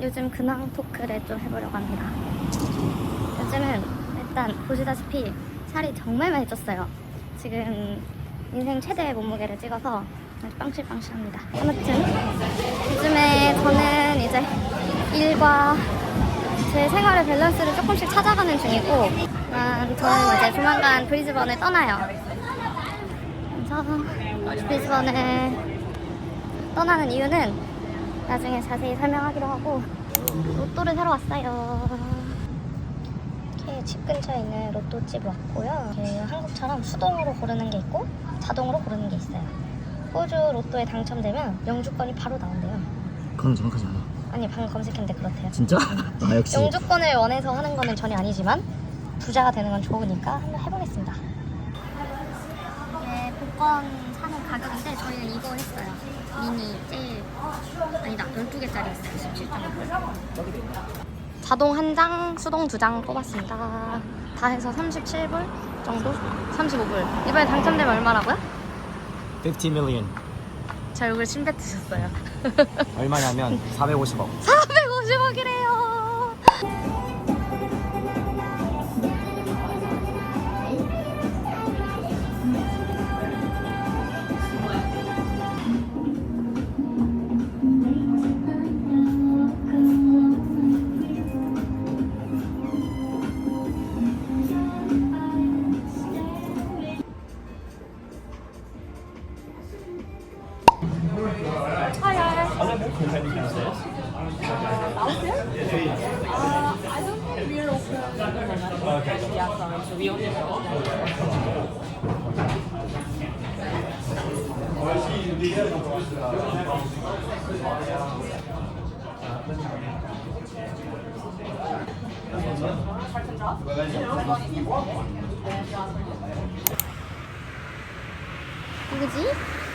요즘 근황 토크를 좀 해보려고 합니다. 요즘은 일단 보시다시피 살이 정말 많이 쪘어요. 지금 인생 최대 몸무게를 찍어서 빵실빵실합니다. 아무튼 요즘에 저는 이제 일과 제 생활의 밸런스를 조금씩 찾아가는 중이고 아, 저는 이제 조만간 브리즈번을 떠나요. 그래서 브리즈번을 떠나는 이유는 나중에 자세히 설명하기로 하고 로또를 사러 왔어요. 이렇게 집 근처에 있는 로또집 왔고요. 이게 한국처럼 수동으로 고르는 게 있고 자동으로 고르는 게 있어요. 호주 로또에 당첨되면 영주권이 바로 나온대요. 그건 정확하지 않아. 아니 방금 검색했는데 그렇대요. 진짜? 아 역시. 영주권을 원해서 하는 거는 전혀 아니지만 부자가 되는 건 좋으니까 한번 해보겠습니다. 이게 복권 사는 가격인데 저희는 이거 했어요. 미니 12개짜리 있어요. 17.5불. 자동 한 장, 수동 두 장 뽑았습니다. 다 해서 37불 정도? 35불. 이번에 당첨되면 얼마라고요? 50 million. 제 얼굴 침 뱉으셨어요. 얼마냐면 450억. 450억이래 누구지?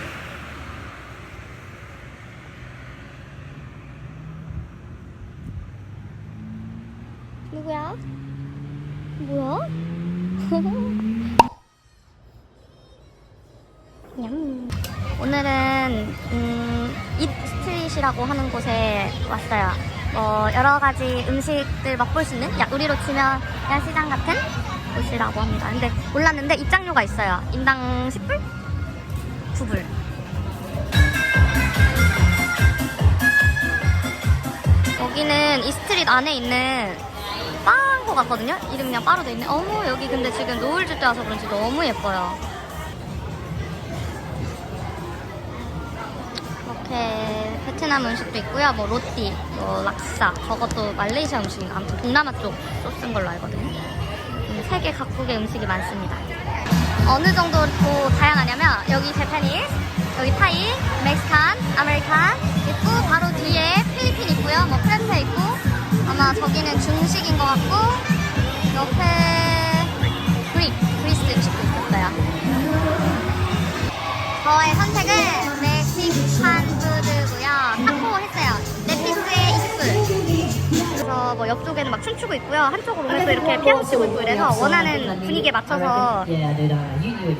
이스트릿이라고 하는 곳에 왔어요. 뭐 여러 가지 음식들 맛볼 수 있는 야, 우리로 치면 야시장 같은 곳이라고 합니다. 근데 몰랐는데 입장료가 있어요. 인당 10불? 9불. 여기는 이 스트릿 안에 있는 바인 것 같거든요? 이름 그냥 바로 돼 있네. 어머, 여기 근데 지금 노을 줄때 와서 그런지 너무 예뻐요. 이렇게 베트남 음식도 있고요. 뭐 로띠, 뭐 락사, 저것도 말레이시아 음식인가? 아무튼 동남아 쪽 소스인 걸로 알거든요. 음, 세계 각국의 음식이 많습니다. 어느 정도로 다양하냐면 여기 재패니스, 여기 타이, 멕시칸, 아메리칸 있고 바로 뒤에 필리핀 있고요. 뭐 프렌체 있고 아마 저기는 중식인 것 같고 춤추고 있고요. 한쪽으로 오면 또 이렇게 피아노 치고 있고 이래서 원하는 분위기에 맞춰서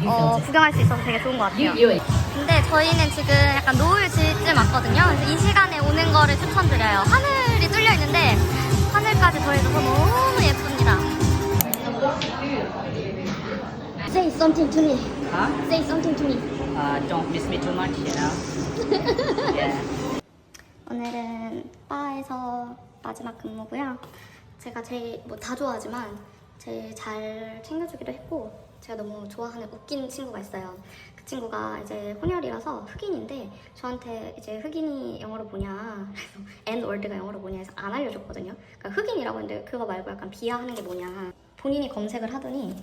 어, 구경할 수 있어서 되게 좋은 것 같아요. 근데 저희는 지금 약간 노을 질쯤 왔거든요. 그래서 이 시간에 오는 거를 추천드려요. 하늘이 뚫려 있는데 하늘까지 더해져서 너무 예쁩니다. Say something to me. Huh? Say something to me. Uh, don't miss me too much, you know. yeah. 오늘은 바에서 마지막 근무고요. 제가 제일 뭐 다 좋아하지만 제일 잘 챙겨주기도 했고 제가 너무 좋아하는 웃긴 친구가 있어요. 그 친구가 이제 혼혈이라서 흑인인데 저한테 이제 흑인이 영어로 뭐냐 그래서 N 월드가 영어로 뭐냐 해서 안 알려줬거든요. 그러니까 흑인이라고 했는데 그거 말고 약간 비하하는 게 뭐냐 본인이 검색을 하더니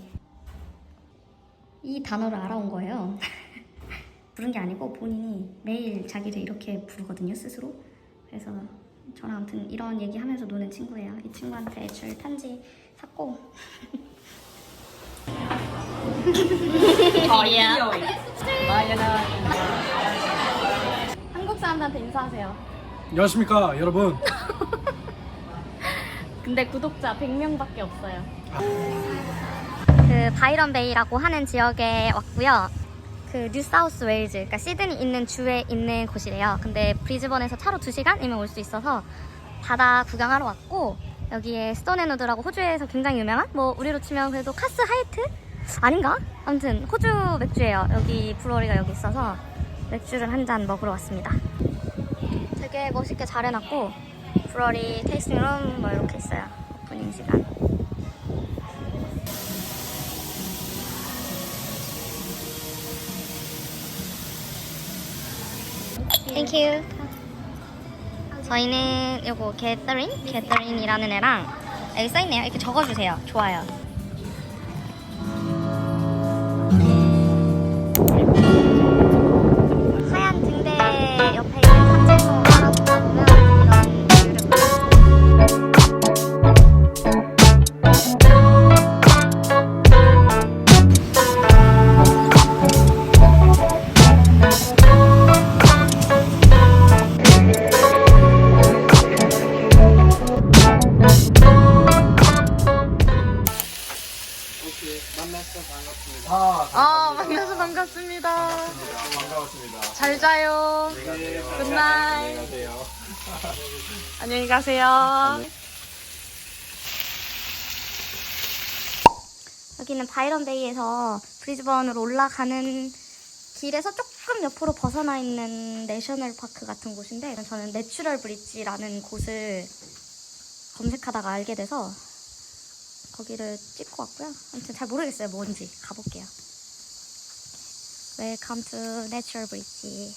이 단어를 알아온 거예요. 부른 게 아니고 본인이 매일 자기를 이렇게 부르거든요 스스로. 그래서 저랑 아무튼 이런 얘기하면서 노는 친구예요. 이 친구한테 줄 편지 샀고 know. 한국 사람들한테 인사하세요. 안녕하십니까 여러분 근데 구독자 100명밖에 없어요. 그 바이런 베이라고 하는 지역에 왔고요. 그 뉴사우스 웨일즈, 그러니까 시드니 있는 주에 있는 곳이래요. 근데 브리즈번에서 차로 2시간이면 올 수 있어서 바다 구경하러 왔고 여기에 스톤앤우드라고 호주에서 굉장히 유명한 뭐 우리로 치면 그래도 카스 하이트 아닌가? 아무튼 호주 맥주예요. 여기 브루어리가 여기 있어서 맥주를 한 잔 먹으러 왔습니다. 되게 멋있게 잘 해놨고 브루어리 테이스팅룸 뭐 이렇게 있어요. 오프닝 시간. 땡큐. 저희는 요거 게더린? 게더린이라는 애랑 여기 써있네요. 이렇게 적어주세요. 좋아요. 반갑습니다. 잘 자요. 굿나잇. 안녕히 가세요. 여기는 바이런 베이에서 브리즈번으로 올라가는 길에서 조금 옆으로 벗어나 있는 내셔널 파크 같은 곳인데 저는 내추럴 브릿지라는 곳을 검색하다가 알게 돼서 거기를 찍고 왔고요. 아무튼 잘 모르겠어요. 뭔지 가볼게요. Welcome to Natural Bridge.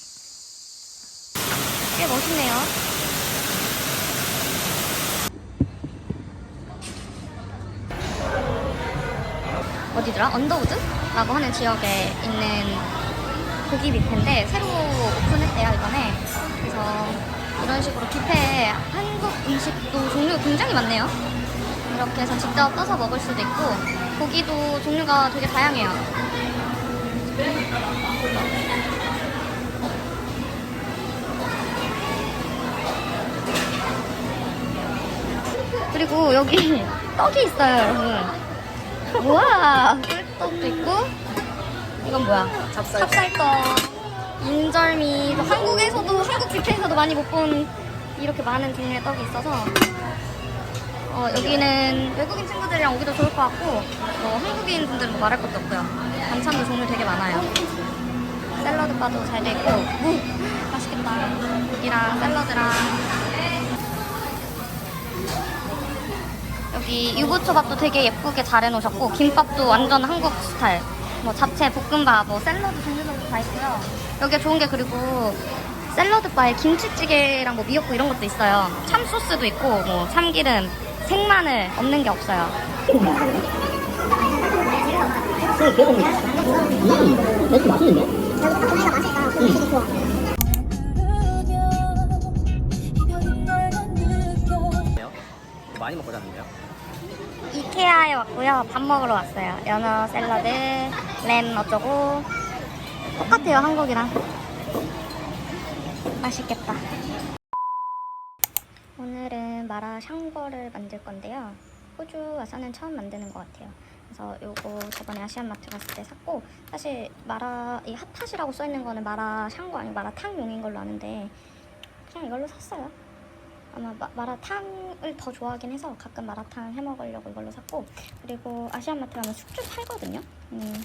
꽤 멋있네요. 어디더라? 언더우드라고 하는 지역에 있는 고기 뷔페인데 새로 오픈했대요 이번에 그래서 이런 식으로 뷔페에 한국 음식도 종류 굉장히 많네요 이렇게 해서 직접 떠서 먹을 수도 있고 고기도 종류가 되게 다양해요 그리고 여기 떡이 있어요 여러분. 우와 꿀떡도 있고. 이건 뭐야? 찹쌀떡. 인절미. 저 한국에서도 한국 뷔페에서도 많이 못 본 이렇게 많은 종류의 떡이 있어서 어, 여기는 외국인 친구들이랑 오기도 좋을 것 같고 뭐 한국인 분들은 뭐 말할 것도 없고요. 반찬도 종류 되게 많아요. 샐러드 바도 잘 돼 있고 무 맛있겠다. 고기랑 샐러드랑. 여기 유부초밥도 되게 예쁘게 잘 해놓으셨고 김밥도 완전 한국 스타일. 뭐 잡채, 볶음밥, 뭐 샐러드 종류별로 다 있고요. 여기가 좋은 게 그리고 샐러드 바에 김치찌개랑 뭐 미역국 이런 것도 있어요. 참 소스도 있고 뭐 참기름, 생마늘 없는 게 없어요. 많이 먹고 잤는데요? 이케아에 왔고요. 밥 먹으러 왔어요. 연어 샐러드, 램 어쩌고. 똑같아요 한국이랑. 맛있겠다 마라 샹궈를 만들 건데요. 호주 와서는 처음 만드는 것 같아요. 그래서 요거 저번에 아시안마트 갔을 때 샀고 사실 마라 이 핫팟이라고 써있는 거는 마라 샹궈 아니고 마라탕용인 걸로 아는데 그냥 이걸로 샀어요. 아마 마, 마라탕을 더 좋아하긴 해서 가끔 마라탕 해 먹으려고 이걸로 샀고 그리고 아시안마트 가면 숙주 팔거든요. 음,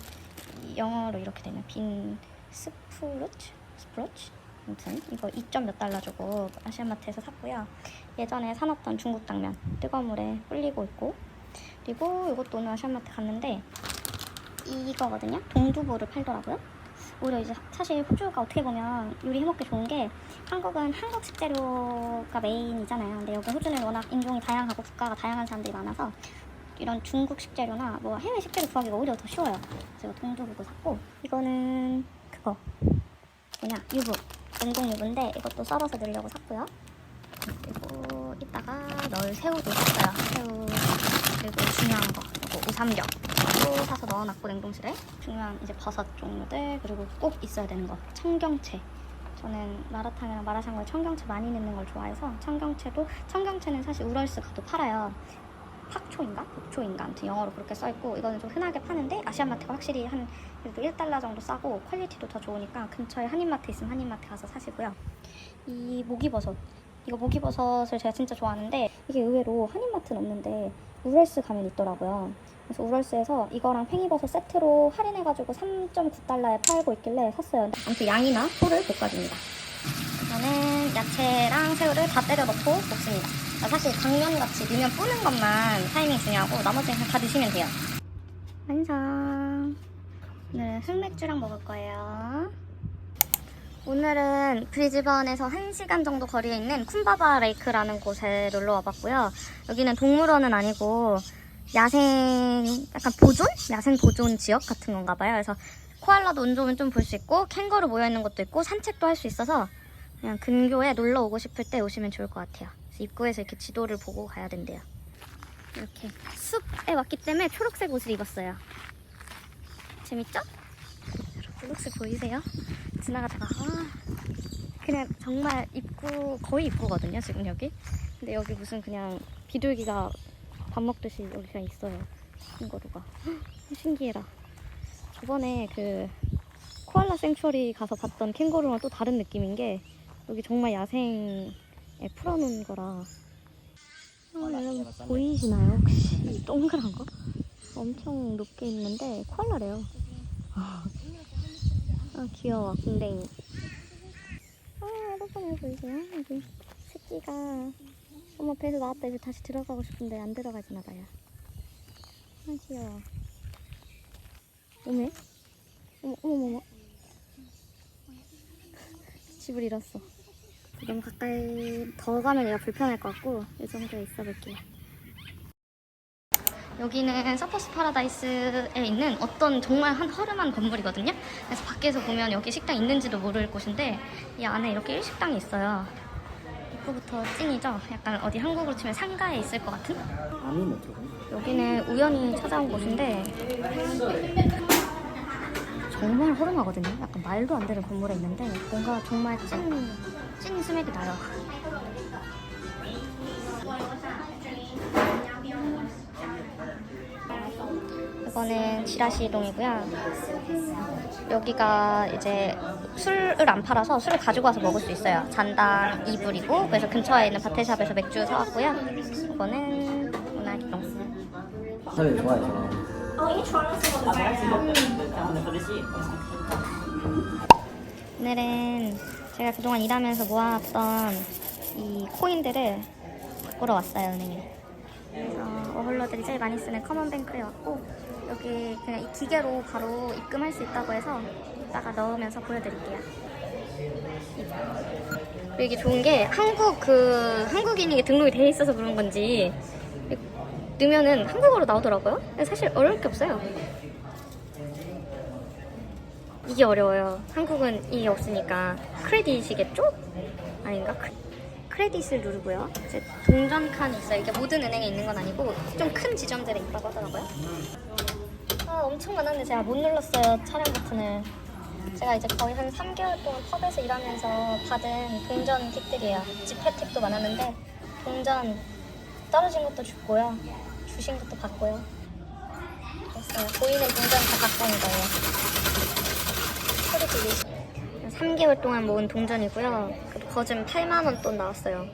이 영어로 이렇게 되면 빈 스프루츠 스프루츠 아무튼 이거 2점 몇 달러 주고 아시안마트에서 샀고요. 예전에 사놨던 중국 당면 뜨거운 물에 불리고 있고 그리고 이것도 오늘 아시안마트 갔는데 이거거든요. 동두부를 팔더라고요. 오히려 이제 사실 호주가 어떻게 보면 요리 해먹기 좋은 게 한국은 한국 식재료가 메인이잖아요. 근데 여기 호주는 워낙 인종이 다양하고 국가가 다양한 사람들이 많아서 이런 중국 식재료나 뭐 해외 식재료 구하기가 오히려 더 쉬워요. 그래서 이거 동두부고 샀고 이거는 그거 뭐냐 유부 냉동 유부인데 이것도 썰어서 넣으려고 샀고요. 그리고 이따가 넣을 새우도 샀어요. 새우 그리고 중요한 거 이거 우삼겹 또 사서 넣어놨고 냉동실에 중요한 이제 버섯 종류들 그리고 꼭 있어야 되는 거 청경채 저는 마라탕이랑 마라샹궈에 청경채 많이 넣는 걸 좋아해서 청경채도 청경채는 사실 우럴스 가도 팔아요 팍초인가? 북초인가? 아무튼 영어로 그렇게 써있고 이거는 좀 흔하게 파는데 아시안마트가 확실히 한 그래도 1달러 정도 싸고 퀄리티도 더 좋으니까 근처에 한인마트 있으면 한인마트 가서 사시고요 이 목이버섯 이거 목이버섯을 제가 진짜 좋아하는데 이게 의외로 한인마트는 없는데 우럴스 가면 있더라고요. 그래서 우럴스에서 이거랑 팽이버섯 세트로 할인해가지고 3.9달러에 팔고 있길래 샀어요. 아무튼 양이나 소를 볶아줍니다. 저는 야채랑 새우를 다 때려 넣고 볶습니다. 그러니까 사실 당면같이 넣으면 뿌는 것만 타이밍 중요하고 나머지는 그냥 다 드시면 돼요. 완성. 오늘 흑맥주랑 먹을 거예요. 오늘은 브리즈번에서 1시간 정도 거리에 있는 쿤바바 레이크라는 곳에 놀러 와봤고요. 여기는 동물원은 아니고 야생, 약간 보존? 야생 보존 지역 같은 건가 봐요. 그래서 코알라도 운 좋으면 좀 볼 수 있고 캥거루 모여있는 것도 있고 산책도 할 수 있어서 그냥 근교에 놀러 오고 싶을 때 오시면 좋을 것 같아요. 입구에서 이렇게 지도를 보고 가야 된대요. 이렇게 숲에 왔기 때문에 초록색 옷을 입었어요. 재밌죠? 초록색 보이세요? 지나가다가 아 그냥 정말 입구 거의 입구거든요 지금 여기 근데 여기 무슨 그냥 비둘기가 밥 먹듯이 여기 그냥 있어요 캥거루가 헉, 신기해라 저번에 그 코알라 생츄어리 가서 봤던 캥거루랑 또 다른 느낌인 게 여기 정말 야생 에 풀어놓은 거라. 아, 여러분 보이시나요? 혹시 동그란 거? 엄청 높게 있는데 코알라래요. 아 귀여워 궁뎅이. 아 여러분 여기 보이세요? 여기 새끼가. 엄마 배에서 나왔다. 이제 다시 들어가고 싶은데 안 들어가지나 봐요. 아 귀여워. 어메? 어머 어머 어머. 집을 잃었어 너무 가까이 더 가면 얘가 불편할 것 같고 이 정도에 있어 볼게요 여기는 서퍼스 파라다이스에 있는 어떤 정말 한 허름한 건물이거든요. 그래서 밖에서 보면 여기 식당 있는지도 모를 곳인데 이 안에 이렇게 일식당이 있어요. 입구부터 찐이죠. 약간 어디 한국으로 치면 상가에 있을 것 같은? 보면 여기는 우연히 찾아온 곳인데 정말 허름하거든요. 약간 말도 안 되는 건물에 있는데 뭔가 정말 찐, 찐 스멜이 나요. 이거는 지라시동이고요. 여기가 이제 술을 안 팔아서 술을 가지고 와서 먹을 수 있어요. 잔당 2불이고 그래서 근처에 있는 바테샵에서 맥주 사왔고요. 이거는 모나리동. 사회 좋아해서 오늘은 제가 그동안 일하면서 모아놨던 이 코인들을 바꾸러 왔어요 은행에. 그래서 워홀러들이 제일 많이 쓰는 커먼뱅크에 왔고 여기 그냥 이 기계로 바로 입금할 수 있다고 해서 이따가 넣으면서 보여드릴게요. 그리고 이게 좋은 게 한국 그 한국인이 등록이 돼 있어서 그런 건지 넣으면은 한국어로 나오더라고요 사실 어려울 게 없어요 이게 어려워요. 한국은 이게 없으니까 크레딧이겠죠? 아닌가? 크- 크레딧을 누르고요. 이제 동전 칸이 있어요. 이게 모든 은행에 있는 건 아니고 좀 큰 지점들에 있다고 하더라고요. 아 엄청 많았는데 제가 못 눌렀어요 촬영 버튼을. 제가 이제 거의 한 3개월 동안 펍에서 일하면서 받은 동전 킥들이에요. 지폐 팁도 많았는데 동전 떨어진 것도 줬고요. 주신 것도 받고요. 그랬어요. 보이는 동전 다 갖고 온 거예요. 소리 들리시 3개월 동안 모은 동전이고요. 그 거즘 8만 원 돈 나왔어요.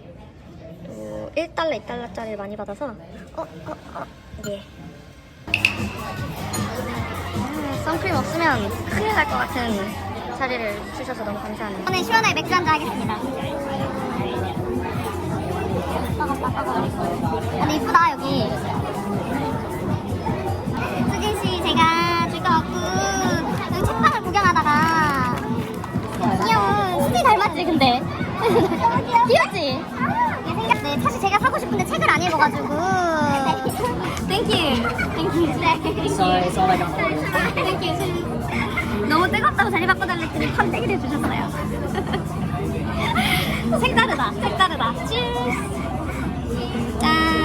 또 1달러, 2달러짜리를 많이 받아서 어, 어, 어, 예. 아, 선크림 없으면 큰일 날 것 같은 자리를 주셔서 너무 감사하네요. 오늘 시원하게 맥주 한잔 하겠습니다. 근데 이쁘다 여기. 수진 씨 제가 즐거웠고. 여기 책방을 구경하다가. 귀여운 수지 닮았지 근데. 귀엽지? 네 사실 제가 사고 싶은데 책을 안 읽어가지고. 네 Sorry, it's all I got. 땡큐 너무 뜨겁다고 자리 바꿔달랬더니 판때기를 주셨어요. 색다르다 색다르다 츄